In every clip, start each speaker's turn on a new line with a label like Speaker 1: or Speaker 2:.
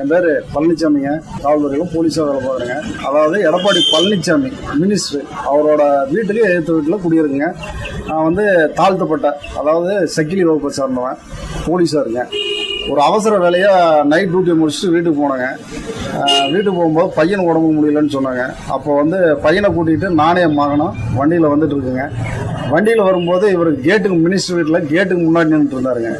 Speaker 1: என் பேர் பழனிசாமிங்க காவல்துறையிலும் போலீஸாக வேலை பார்க்குறேங்க. அதாவது எடப்பாடி பழனிசாமி மினிஸ்டர் அவரோட வீட்டுக்கு எழுத்து வீட்டில் குடியிருக்குங்க. நான் வந்து தாழ்த்தப்பட்ட அதாவது சக்கிலி வகுப்பை சார்ந்தவன் போலீஸாக இருக்கேன். ஒரு அவசர வேலையாக நைட் டியூட்டி முடிச்சுட்டு வீட்டுக்கு போனேங்க. வீட்டுக்கு போகும்போது பையன் உடம்பு முடியலன்னு சொன்னாங்க. அப்போ வந்து பையனை கூட்டிகிட்டு நானே மகனும் வண்டியில் வந்துட்டு இருக்குங்க. வண்டியில் வரும்போது இவர் கேட்டுக்கு மினிஸ்டர் வீட்டில் கேட்டுக்கு முன்னாடி நின்றுட்டு இருந்தாருங்க.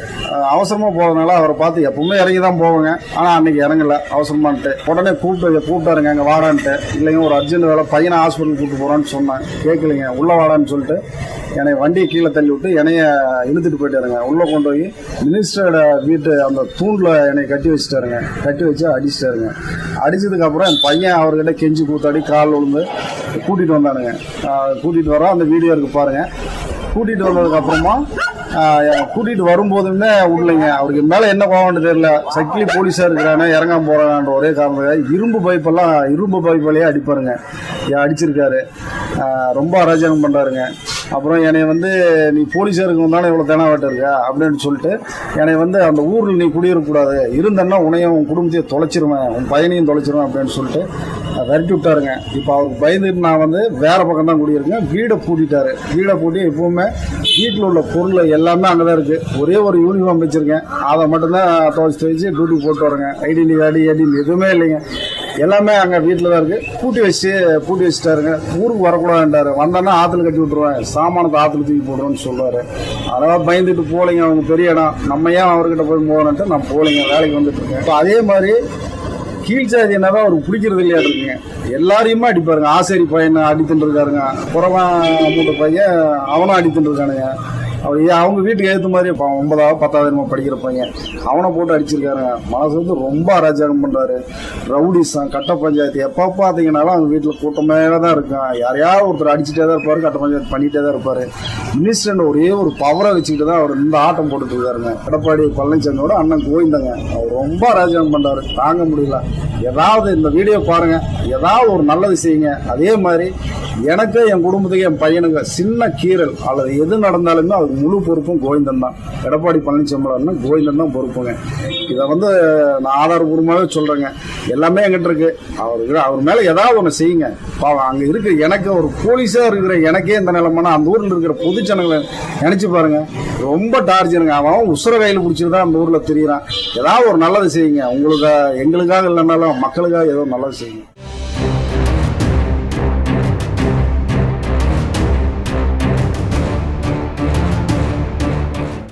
Speaker 1: அவசரமாக போகிறதுனால அவரை பார்த்து எப்பவுமே இறங்கி தான் போவாங்க. ஆனால் அன்னைக்கு இறங்கல. அவசரமான்ட்டு. உடனே கூப்பிட்டு கூப்பிட்டாருங்க அங்கே வாடான்ட்டு. இல்லைங்க ஒரு அர்ஜென்ட் வேலை பையனை ஹாஸ்பிட்டல் கூப்பிட்டு போகிறான்னு சொன்னேன் கேட்கலைங்க உள்ளே வாடான்னு சொல்லிட்டு என்னை வண்டியை கீழே தள்ளி விட்டு என்னைய இழுத்துட்டு போயிட்டாருங்க. உள்ளே கொண்டு போய் மினிஸ்டரோட வீட்டு அந்த தூணில் என்னை கட்டி வச்சுட்டாருங்க. கட்டி வச்சு அடிச்சிட்டாருங்க. அடிச்சதுக்கப்புறம் என் பையன் அவர்கிட்ட கெஞ்சி கூத்தாடி கால் விழுந்து கூட்டிகிட்டு வந்தானுங்க. கூட்டிகிட்டு வரோம் அந்த வீடியோ இருக்கு பாருங்கள் கூட்டிகிட்டு வந்ததுக்கப்புறமா கூட்டிகிட்டு வரும்போதுமே விடலைங்க அவருக்கு மேலே என்ன கோவம்னு தெரியல. சக்கிலி போலீஸாக இருக்கிறானே இறங்காம போகிறான்ற ஒரே காரணத்துக்காக இரும்பு பைப்பெல்லாம் இரும்பு பைப்பிலேயே அடிப்பாருங்க. அடிச்சிருக்காரு. ரொம்ப அராஜகம் பண்ணுறாருங்க அப்புறம் என்னை வந்து நீ போலீஸாக இருக்கணும் இவ்வளோ தெனாவட்ட இருக்க? அப்படின்னு சொல்லிட்டு என்னை வந்து அந்த ஊரில் நீ குடியிருக்கக்கூடாது. இருந்தேன்னா உனையும் உன் குடும்பத்தையும் தொலைச்சிருவேன் உன் பையனையும் தொலைச்சிருவேன் அப்படின்னு சொல்லிட்டு விரட்டி விட்டாருங்க. இப்போ அவருக்கு பயந்துட்டு நான் வந்து வேறு பக்கம் தான் குடியிருக்கேன். வீடை பூட்டிட்டாரு. வீடை பூட்டி எப்பவுமே வீட்டில் உள்ள பொருள் எல்லாமே அங்கே தான் இருக்குது ஒரே ஒரு யூனிஃபார்ம் வச்சுருக்கேன். அதை மட்டும்தான் துவைச்சி துவைச்சி டியூட்டி போட்டு வரேங்க. ஐடென்டி கார்டு ஏடிஎம் எதுவுமே இல்லைங்க. எல்லாமே அங்கே வீட்டில் தான் இருக்குது பூட்டி வச்சு பூட்டி வச்சுட்டாருங்க. ஊருக்கு வரக்கூடாதுன்றாரு வந்தோன்னா ஆற்றுல கட்டி விட்ருவேன் சாமானத்தை ஆற்றுல தூக்கி போடுறோன்னு சொல்லுவார் அதெல்லாம் பயந்துட்டு போகலைங்க. அவங்க பெரிய இடம். நம்ம ஏன் அவர்கிட்ட போய் போகணுன்ட்டு நான் போகலைங்க. வேலைக்கு வந்துட்டு இருக்கேன். இப்போ அதே மாதிரி கீழ் சாதி என்னதான் அவருக்கு பிடிக்கிறது இல்லையா இருக்குங்க? எல்லாரையுமே அடிப்பாருங்க. ஆசேரி பையனை அடித்துட்டு இருக்காருங்க. புறவன் மூட்டை பையன் அவனும் அடித்துட்டு இருக்கானுங்க. அவர் ஏன் அவங்க வீட்டுக்கு ஏற்ற மாதிரி இப்போ ஒன்பதாவது பத்தாவது நம்ம படிக்கிற பையன். அவனை போட்டு அடிச்சிருக்காருங்க மனசு வந்து ரொம்ப அராஜகம் பண்ணுறாரு ரவுடிசம் கட்ட பஞ்சாயத்து. எப்போ பார்த்தீங்கன்னாலும் அவங்க வீட்டில் கூட்டமே தான் இருக்கும் யாரையாவது ஒருத்தர் அடிச்சுட்டே தான் இருப்பார் கட்ட பஞ்சாயத்து பண்ணிகிட்டே தான் இருப்பார். மினிஸ்டர் ஒரே ஒரு பவரை வச்சுக்கிட்டு தான் அவர் இந்த ஆட்டம் போட்டுட்டு இருக்காருங்க. எடப்பாடி பழனிசாமியோட அண்ணன் கோவிந்தங்க. அவர் ரொம்ப அராஜகம் பண்ணுறாரு தாங்க முடியல. ஏதாவது இந்த வீடியோ பாருங்கள் ஏதாவது ஒரு நல்லது செய்யுங்க. அதே மாதிரி எனக்கு என் குடும்பத்துக்கு என் பையனுக்கு சின்ன கீறல் அல்லது எது நடந்தாலுமே அது முழு பொறுப்பும் கோவிந்தன் தான். எடப்பாடி பழனிசாமி கோவிந்தன் தான் பொறுப்புங்க. இதை வந்து நான் ஆதாரபூர்வமாகவே சொல்கிறேங்க எல்லாமே என்கிட்ட இருக்கு. அவர் அவர் மேலே ஏதாவது ஒன்று செய்யுங்க. பாவம் அங்கே இருக்கிற எனக்கு ஒரு போலீஸாக இருக்கிற எனக்கே இந்த நிலமான அந்த ஊரில் இருக்கிற பொது ஜனங்களை நினச்சி பாருங்கள் ரொம்ப டார்ச்சருங்க அவன் உசுர கையில் பிடிச்சிட்டு தான் அந்த ஊரில் தெரியுறான். ஏதாவது ஒரு நல்லது செய்யுங்க. உங்களுக்கு எங்களுக்காக இல்லைனாலும் மக்களுக்காக ஏதோ நல்லது செய்யுங்க.